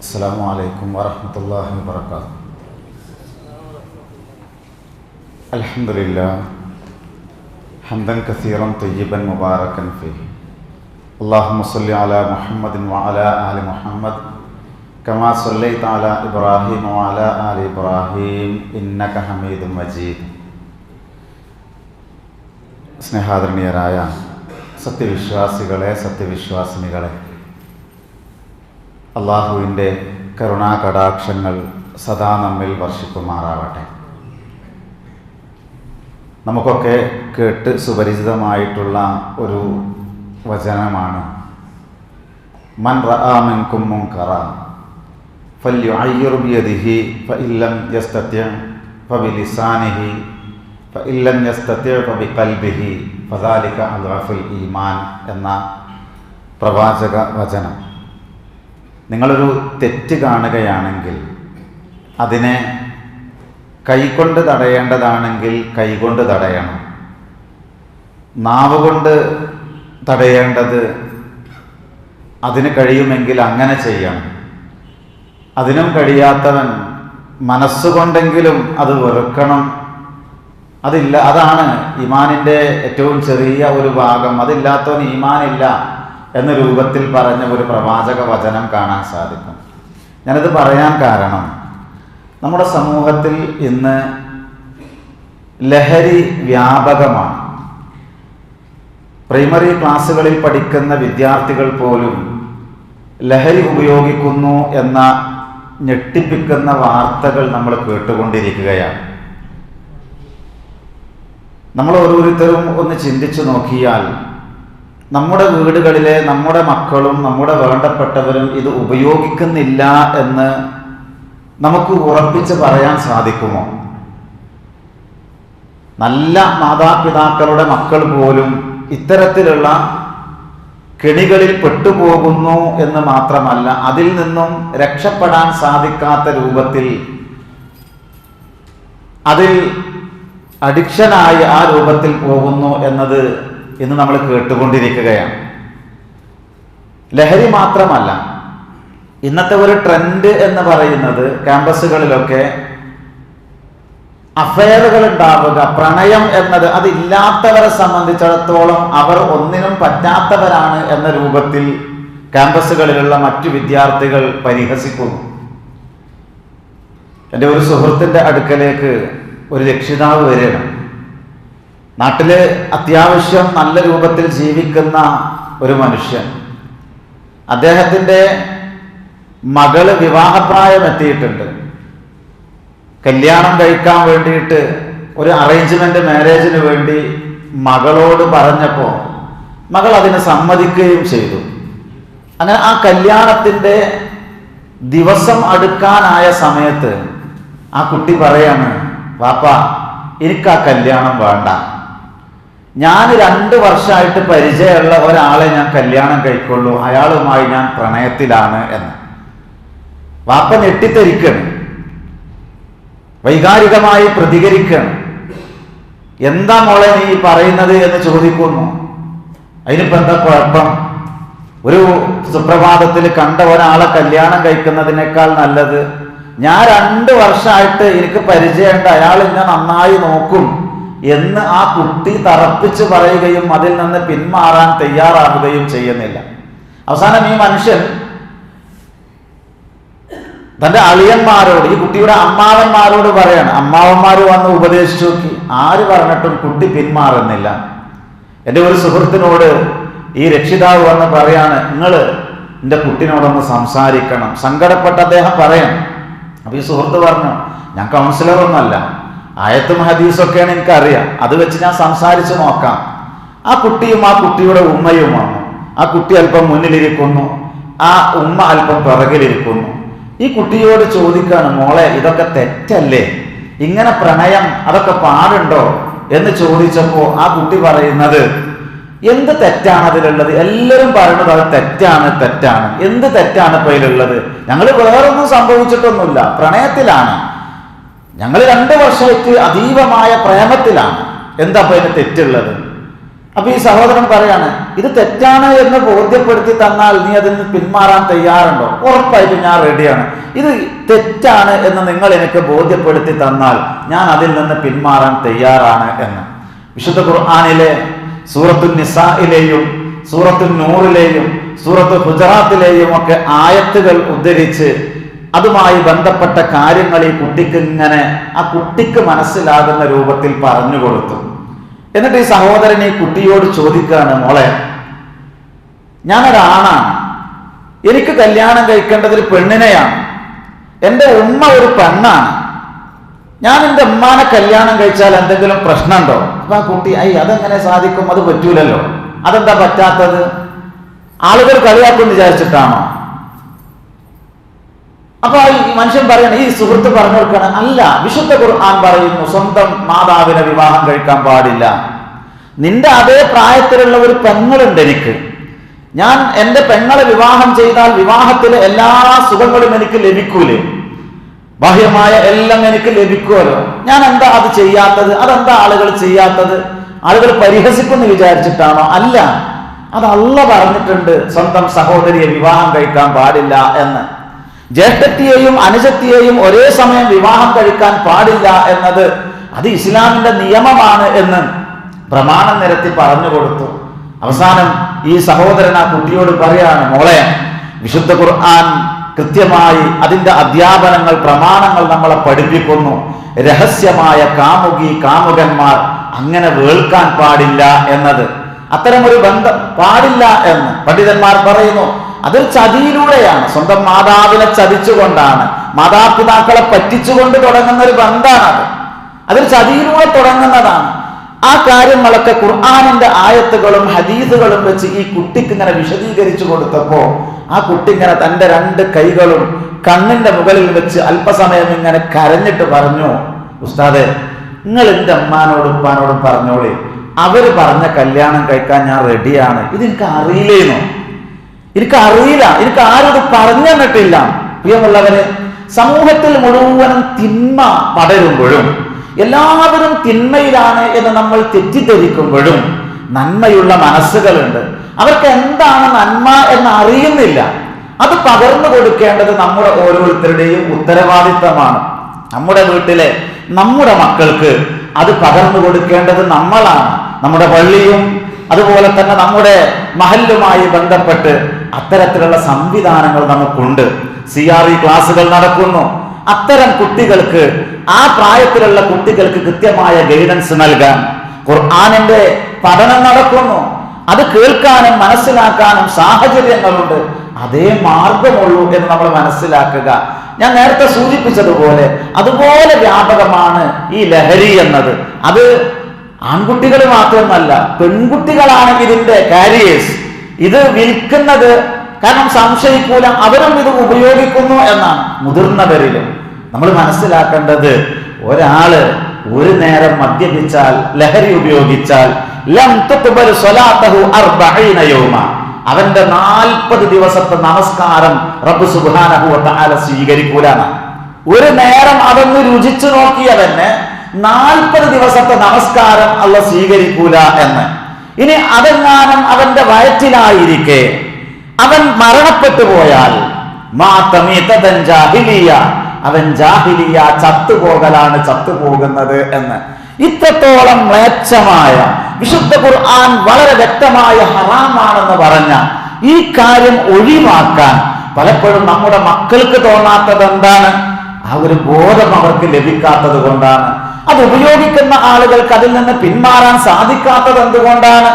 السلام عليكم ورحمة الله وبركاته الحمد لله حمدا كثيرا طيبا مباركا فيه اللهم صل على محمد وعلى آل محمد كما صليت على إبراهيم وعلى آل إبراهيم إنك حميد مجيد സ്നേഹാദരണീയരായ സത്യവിശ്വാസികളെ സത്യവിശ്വാസിനികളെ അള്ളാഹുവിന്റെ കരുണാകടാക്ഷങ്ങൾ സദാ നമ്മിൽ വർഷിക്കുമാറാവട്ടെ. നമുക്കൊക്കെ കേട്ട് സുപരിചിതമായിട്ടുള്ള ഒരു വചനമാണ്. മൻ റആമിൻകും മുൻകറ ഫല്യുഅയ്യിർ ബിയദിഹി ഫഇല്ലം യസ്തത്യ ഫബിലിസാനിഹി ഫഇല്ലം യസ്തത്യ ഫബിഖൽബിഹി ഫദാലിക അദ്വഫുൽ ഈമാൻ എന്ന പ്രവാചക വചനം. നിങ്ങളൊരു തെറ്റ് കാണുകയാണെങ്കിൽ അതിനെ കൈകൊണ്ട് തടയേണ്ടതാണെങ്കിൽ കൈകൊണ്ട് തടയണം. നാവ് കൊണ്ട് തടയേണ്ടത് അതിന് കഴിയുമെങ്കിൽ അങ്ങനെ ചെയ്യണം. അതിനും കഴിയാത്തവൻ മനസ്സുകൊണ്ടെങ്കിലും അത് വെറുക്കണം. അതില്ല അതാണ് ഇമാനിന്റെ ഏറ്റവും ചെറിയ ഒരു ഭാഗം. അതില്ലാത്തവൻ ഈമാനില്ല. എന്ന രൂപത്തിൽ പറഞ്ഞ ഒരു പ്രവാചക വചനം കാണാൻ സാധിക്കും. ഞാനത് പറയാൻ കാരണം നമ്മുടെ സമൂഹത്തിൽ ഇന്ന് ലഹരി വ്യാപകമാണ്. പ്രൈമറി ക്ലാസ്സുകളിൽ പഠിക്കുന്ന വിദ്യാർത്ഥികൾ പോലും ലഹരി ഉപയോഗിക്കുന്നു എന്ന ഞെട്ടിപ്പിക്കുന്ന വാർത്തകൾ നമ്മൾ കേട്ടുകൊണ്ടിരിക്കുകയാണ്. നമ്മൾ ഓരോരുത്തരും ഒന്ന് ചിന്തിച്ചു നോക്കിയാൽ നമ്മുടെ വീടുകളിലെ നമ്മുടെ മക്കളും നമ്മുടെ വേണ്ടപ്പെട്ടവരും ഇത് ഉപയോഗിക്കുന്നില്ല എന്ന് നമുക്ക് ഉറപ്പിച്ച് പറയാൻ സാധിക്കുമോ? നല്ല മാതാപിതാക്കളുടെ മക്കൾ പോലും ഇത്തരത്തിലുള്ള കെണികളിൽ പെട്ടുപോകുന്നു എന്ന് മാത്രമല്ല അതിൽ നിന്നും രക്ഷപ്പെടാൻ സാധിക്കാത്ത രൂപത്തിൽ അതിൽ അഡിക്ഷനായി ആ രൂപത്തിൽ പോകുന്നു എന്നത് ഇന്ന് നമ്മൾ കേട്ടുകൊണ്ടിരിക്കുകയാണ്. ലഹരി മാത്രമല്ല ഇന്നത്തെ ഒരു ട്രെൻഡ് എന്ന് പറയുന്നത് ക്യാമ്പസുകളിലൊക്കെ അഫയറുകൾ ഉണ്ടാവുക പ്രണയം എന്നത് അതില്ലാത്തവരെ സംബന്ധിച്ചിടത്തോളം അവർ ഒന്നിനും പറ്റാത്തവരാണ് എന്ന രൂപത്തിൽ ക്യാമ്പസുകളിലുള്ള മറ്റു വിദ്യാർത്ഥികൾ പരിഹസിക്കുന്നു. എന്റെ ഒരു സുഹൃത്തിന്റെ അടുക്കലേക്ക് ഒരു രക്ഷിതാവ് വരികയാണ്. നാട്ടിൽ അത്യാവശ്യം നല്ല രൂപത്തിൽ ജീവിക്കുന്ന ഒരു മനുഷ്യൻ. അദ്ദേഹത്തിന്റെ മകൾ വിവാഹപ്രായം എത്തിയിട്ടുണ്ട്. കല്യാണം കഴിക്കാൻ വേണ്ടിയിട്ട് ഒരു അറേഞ്ച്മെന്റ് മാരേജിന് വേണ്ടി മകളോട് പറഞ്ഞപ്പോൾ മകൾ അതിന് സമ്മതിക്കുകയും ചെയ്തു. അങ്ങനെ ആ കല്യാണത്തിന്റെ ദിവസം അടുക്കാനായ സമയത്ത് ആ കുട്ടി പറയാണ് വാപ്പ എനിക്ക് ആ കല്യാണം വേണ്ട. ഞാൻ രണ്ട് വർഷമായിട്ട് പരിചയമുള്ള ഒരാളെ ഞാൻ കല്യാണം കഴിക്കുള്ളൂ. അയാളുമായി ഞാൻ പ്രണയത്തിലാണ് എന്ന്. വാപ്പ ഞെട്ടിത്തരിക്കണം. വൈകാരികമായി പ്രതികരിക്കണം. എന്താ മോളെ നീ പറയുന്നത് എന്ന് ചോദിക്കുന്നു. അതിനിപ്പോ എന്താ കുഴപ്പം? ഒരു സുപ്രഭാതത്തിൽ കണ്ട ഒരാളെ കല്യാണം കഴിക്കുന്നതിനേക്കാൾ നല്ലത്. ഞാൻ രണ്ട് വർഷമായിട്ട് എനിക്ക് പരിചയമുണ്ട്. അയാൾ എന്നെ നന്നായി നോക്കും. എന്ന് ആ കുട്ടി തറപ്പിച്ച് പറയുകയും അതിൽ നിന്ന് പിന്മാറാൻ തയ്യാറാവുകയും ചെയ്യുന്നില്ല. അവസാനം ഈ മനുഷ്യൻ തന്റെ അളിയന്മാരോട് ഈ കുട്ടിയുടെ അമ്മാവന്മാരോട് പറയാണ് അമ്മാവന്മാർ വന്ന് ഉപദേശിച്ചു നോക്കി. ആര് പറഞ്ഞിട്ടും കുട്ടി പിന്മാറുന്നില്ല. എന്റെ ഒരു സുഹൃത്തിനോട് ഈ രക്ഷിതാവ് വന്ന് പറയാണ് നിങ്ങൾ എന്റെ കുട്ടിനോടൊന്ന് സംസാരിക്കണം. സങ്കടപ്പെട്ട അദ്ദേഹം പറയണം. അപ്പൊ ഈ സുഹൃത്ത് പറഞ്ഞു ഞാൻ കൗൺസിലറൊന്നുമല്ല ആയത്തും ഹദീസൊക്കെയാണ് എനിക്കറിയാം. അത് വെച്ച് ഞാൻ സംസാരിച്ചു നോക്കാം. ആ കുട്ടിയും ആ കുട്ടിയുടെ ഉമ്മയുമാണ്. ആ കുട്ടി അല്പം മുന്നിലിരിക്കുന്നു. ആ ഉമ്മ അല്പം പിറകിലിരിക്കുന്നു. ഈ കുട്ടിയോട് ചോദിക്കാണ് മോളെ ഇതൊക്കെ തെറ്റല്ലേ? ഇങ്ങനെ പ്രണയം അതൊക്കെ പാടുണ്ടോ? എന്ന് ചോദിച്ചപ്പോ ആ കുട്ടി പറയുന്നത് എന്ത് തെറ്റാണ് അതിലുള്ളത്? എല്ലാവരും പറയുന്നത് അത് തെറ്റാണ് തെറ്റാണ്. എന്ത് തെറ്റാണ് ഇപ്പൊ അതിലുള്ളത്? ഞങ്ങൾ വേറൊന്നും സംഭവിച്ചിട്ടൊന്നുമില്ല. പ്രണയത്തിലാണ്. ഞങ്ങൾ രണ്ടു വർഷമായിട്ട് അതീവമായ പ്രേമത്തിലാണ്. എന്താ അപ്പോൾ അതിന് തെറ്റുള്ളത്? അപ്പൊ ഈ സഹോദരൻ പറയാണ് ഇത് തെറ്റാണ് എന്ന് ബോധ്യപ്പെടുത്തി തന്നാൽ നീ അതിൽ നിന്ന് പിന്മാറാൻ തയ്യാറുണ്ടോ? ഉറപ്പായിട്ടും ഞാൻ റെഡിയാണ് ഇത് തെറ്റാണ് എന്ന് നിങ്ങൾ എനിക്ക് ബോധ്യപ്പെടുത്തി തന്നാൽ ഞാൻ അതിൽ നിന്ന് പിന്മാറാൻ തയ്യാറാണ് എന്ന്. വിശുദ്ധ ഖുർആാനിലെ സൂറത്തു നിസായിലെയും സൂറത്തു നൂറിലെയും സൂറത്ത് ഗുജറാത്തിലെയും ഒക്കെ ആയത്തുകൾ ഉദ്ധരിച്ച് അതുമായി ബന്ധപ്പെട്ട കാര്യങ്ങൾ ഈ കുട്ടിക്ക് ഇങ്ങനെ ആ കുട്ടിക്ക് മനസ്സിലാകുന്ന രൂപത്തിൽ പറഞ്ഞു കൊടുത്തു. എന്നിട്ട് ഈ സഹോദരൻ ഈ കുട്ടിയോട് ചോദിക്കുകയാണ് മോളെ ഞാനൊരാണാണ്. എനിക്ക് കല്യാണം കഴിക്കേണ്ടത് ഒരു പെണ്ണിനെയാണ്. എന്റെ ഉമ്മ ഒരു പെണ്ണാണ്. ഞാൻ എന്റെ ഉമ്മാനെ കല്യാണം കഴിച്ചാൽ എന്തെങ്കിലും പ്രശ്നമുണ്ടോ? അപ്പൊ ആ കുട്ടി ഐ അതെങ്ങനെ സാധിക്കും? അത് പറ്റൂലല്ലോ. അതെന്താ പറ്റാത്തത്? ആളുകൾ കളിയാക്കും വിചാരിച്ചിട്ടാണോ? അപ്പൊ ഈ മനുഷ്യൻ പറയണ ഈ സുഹൃത്ത് പറഞ്ഞു കൊടുക്കണം അല്ല വിശുദ്ധ ഖുർആൻ പറയുന്നു സ്വന്തം മാതാവിനെ വിവാഹം കഴിക്കാൻ പാടില്ല. നിന്റെ അതേ പ്രായത്തിലുള്ള ഒരു പെങ്ങളുണ്ട് എനിക്ക്. ഞാൻ എന്റെ പെങ്ങളെ വിവാഹം ചെയ്താൽ വിവാഹത്തിലെ എല്ലാ സുഖങ്ങളും എനിക്ക് ലഭിക്കൂലേ? ബാഹ്യമായ എല്ലാം എനിക്ക് ലഭിക്കുമല്ലോ. ഞാൻ എന്താ അത് ചെയ്യാത്തത്? അതെന്താ ആളുകൾ ചെയ്യാത്തത്? ആളുകൾ പരിഹസിക്കുമെന്ന് വിചാരിച്ചിട്ടാണോ? അല്ല. അത് പറഞ്ഞിട്ടുണ്ട് സ്വന്തം സഹോദരിയെ വിവാഹം കഴിക്കാൻ പാടില്ല എന്ന്. ജ്യേഷ്ഠത്തെയും അനുജത്തിയെയും ഒരേ സമയം വിവാഹം കഴിക്കാൻ പാടില്ല എന്നത് അത് ഇസ്ലാമിന്റെ നിയമമാണ് എന്ന് പ്രമാണം നിരത്തി പറഞ്ഞു കൊടുത്തു. അവസാനം ഈ സഹോദരൻ ആ കുട്ടിയോട് പറയാണ് മോളെ വിശുദ്ധ ഖുർആൻ കൃത്യമായി അതിന്റെ അധ്യാപനങ്ങൾ പ്രമാണങ്ങൾ നമ്മളെ പഠിപ്പിക്കുന്നു. രഹസ്യമായ കാമുകി കാമുകന്മാർ അങ്ങനെ വേൾക്കാൻ പാടില്ല എന്നത്. അത്തരമൊരു ബന്ധം പാടില്ല എന്ന് പണ്ഡിതന്മാർ പറയുന്നു. അതൊരു ചതിയിലൂടെയാണ്. സ്വന്തം മാതാവിനെ ചതിച്ചുകൊണ്ടാണ് മാതാപിതാക്കളെ പറ്റിച്ചുകൊണ്ട് തുടങ്ങുന്ന ഒരു ബന്ധമാണത് അതൊരു ചതിയിലൂടെ തുടങ്ങുന്നതാണ്. ആ കാര്യങ്ങളൊക്കെ ഖുർആാനിന്റെ ആയത്തുകളും ഹദീസുകളും വെച്ച് ഈ കുട്ടിക്ക് ഇങ്ങനെ വിശദീകരിച്ചു കൊടുത്തപ്പോ ആ കുട്ടി ഇങ്ങനെ തന്റെ രണ്ട് കൈകളും കണ്ണിന്റെ മുകളിൽ വെച്ച് അല്പസമയം ഇങ്ങനെ കരഞ്ഞിട്ട് പറഞ്ഞു ഉസ്താദെ നിങ്ങൾ എന്റെ അമ്മാനോടും ഉപ്പാനോടും പറഞ്ഞോളി. അവർ പറഞ്ഞ കല്യാണം കഴിക്കാൻ ഞാൻ റെഡിയാണ്. ഇത് എനിക്ക് അറിയില്ലേനോ എനിക്ക് അറിയില്ല എനിക്ക് ആരും ഇത് പറഞ്ഞു തന്നിട്ടില്ല. പ്രിയമുള്ളവരെ സമൂഹത്തിൽ മുഴുവനും തിന്മ പടരുമ്പോഴും എല്ലാവരും തിന്മയിലാണ് എന്ന് നമ്മൾ തെറ്റിദ്ധരിക്കുമ്പോഴും നന്മയുള്ള മനസ്സുകളുണ്ട്. അവർക്ക് എന്താണ് നന്മ എന്ന് അറിയുന്നില്ല. അത് പകർന്നു കൊടുക്കേണ്ടത് നമ്മുടെ ഓരോരുത്തരുടെയും ഉത്തരവാദിത്തമാണ്. നമ്മുടെ വീട്ടിലെ നമ്മുടെ മക്കൾക്ക് അത് പകർന്നു കൊടുക്കേണ്ടത് നമ്മളാണ്. നമ്മുടെ പള്ളിയും അതുപോലെ തന്നെ നമ്മുടെ മഹല്ലുമായി ബന്ധപ്പെട്ട് അത്തരത്തിലുള്ള സംവിധാനങ്ങൾ നമുക്കുണ്ട്. സി ആർ ഇ ക്ലാസ്സുകൾ നടക്കുന്നു. അത്തരം കുട്ടികൾക്ക് ആ പ്രായത്തിലുള്ള കുട്ടികൾക്ക് കൃത്യമായ ഗൈഡൻസ് നൽകാൻ ഖുർആാനിന്റെ പഠനം നടക്കുന്നു. അത് കേൾക്കാനും മനസ്സിലാക്കാനും സാഹചര്യങ്ങളുണ്ട്. അതേ മാർഗമുള്ളൂ എന്ന് നമ്മൾ മനസ്സിലാക്കുക. ഞാൻ നേരത്തെ സൂചിപ്പിച്ചതുപോലെ അതുപോലെ വ്യാപകമാണ് ഈ ലഹരി എന്നത്. അത് ആൺകുട്ടികൾ മാത്രമല്ല പെൺകുട്ടികളാണ് ഇതിന്റെ കാരിയേഴ്സ് ഇത് വിൽക്കുന്നത് കാരണം സംശയിക്കൂല അവരും ഇത് ഉപയോഗിക്കുന്നു എന്നാണ് മുതിർന്നവരിലും. നമ്മൾ മനസ്സിലാക്കേണ്ടത് ഒരാൾ ഒരു നേരം മദ്യപിച്ചാൽ ലഹരി ഉപയോഗിച്ചാൽ അവന്റെ നാൽപ്പത് ദിവസത്തെ നമസ്കാരം റബ്ബ് തആല സ്വീകരിക്കൂലാണ് ഒരു നേരം അതൊന്ന് രുചിച്ചു നോക്കിയവന് നാൽപ്പത് ദിവസത്തെ നമസ്കാരം അല്ല സ്വീകരിക്കൂല എന്ന്. ഇനി അതെങ്ങാനും അവന്റെ വയറ്റിലായിരിക്കെ അവൻ മരണപ്പെട്ടു പോയാൽ ജാഹിലിയ അവൻ ജാഹിലിയ ചത്തുപോകലാണ് ചത്തുപോകുന്നത് എന്ന്. ഇത്രത്തോളം മ്ലേച്ഛമായ വിശുദ്ധ ഖുർആൻ വളരെ വ്യക്തമായ ഹറാമാണെന്ന് പറഞ്ഞ ഈ കാര്യം ഒഴിവാക്കാൻ പലപ്പോഴും നമ്മുടെ മക്കൾക്ക് തോന്നാത്തത് എന്താണ് ആ ഒരു ബോധം അവർക്ക് ലഭിക്കാത്തത് കൊണ്ടാണ്. അത് ഉപയോഗിക്കുന്ന ആളുകൾക്ക് അതിൽ നിന്ന് പിന്മാറാൻ സാധിക്കാത്തത് എന്തുകൊണ്ടാണ്?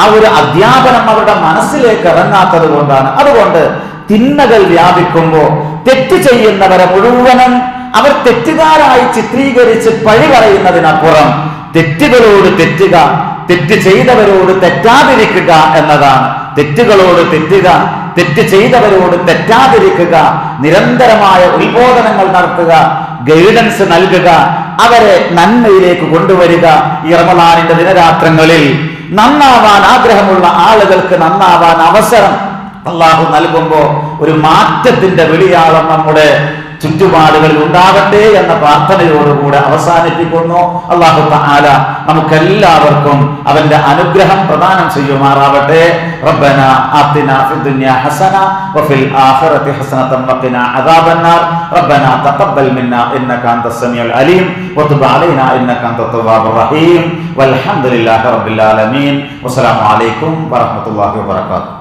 ആ ഒരു അധ്യാപനം അവരുടെ മനസ്സിലേക്ക് ഇറങ്ങാത്തത് കൊണ്ടാണ്. അതുകൊണ്ട് തിന്മകൾ വ്യാപിക്കുമ്പോൾ തെറ്റ് ചെയ്യുന്നവരെ മുഴുവനും അവർ തെറ്റുകാരായി ചിത്രീകരിച്ച് പഴി പറയുന്നതിനപ്പുറം തെറ്റുകളോട് തെറ്റുക തെറ്റ് ചെയ്തവരോട് തെറ്റാതിരിക്കുക എന്നതാണ്. തെറ്റുകളോട് തെറ്റുക തെറ്റ് ചെയ്തവരോട് തെറ്റാതിരിക്കുക നിരന്തരമായ ഉത്ബോധനങ്ങൾ നടത്തുക ഗൈഡൻസ് നൽകുക അവരെ നന്മയിലേക്ക് കൊണ്ടുവരിക ഈ റമദാനിന്റെ ദിനരാത്രങ്ങളിൽ. നന്നാവാൻ ആഗ്രഹമുള്ള ആളുകൾക്ക് നന്നാവാൻ അവസരം അള്ളാഹു നൽകുമ്പോ ഒരു മാറ്റത്തിന്റെ വെളിയാളം നമ്മുടെ ചുറ്റുപാടുകളിൽ ഉണ്ടാകട്ടെ എന്ന പ്രാർത്ഥനയോടുകൂടെ അവസാനിപ്പിക്കുന്നു. അള്ളാഹു തആല നമുക്കെല്ലാവർക്കും അവന്റെ അനുഗ്രഹം പ്രദാനം ചെയ്യുമാറാവട്ടെ. റബ്ബന ആത്തിന ഫിദ്ദുനിയ ഹസന വഫിൽ ആഖിറതി ഹസനതൻ ربنا അദാബന്നാർ. منا തഖബ്ബൽ أنت ഇന്നക العليم وتب അലീം. إنك أنت ഇന്നക الرحيم والحمد റഹീം. വൽഹംദുലില്ലാഹി റബ്ബിൽ ആലമീൻ. عليكم അലൈക്കും വറഹ്മത്തുള്ളാഹി വബറകാതുഹു.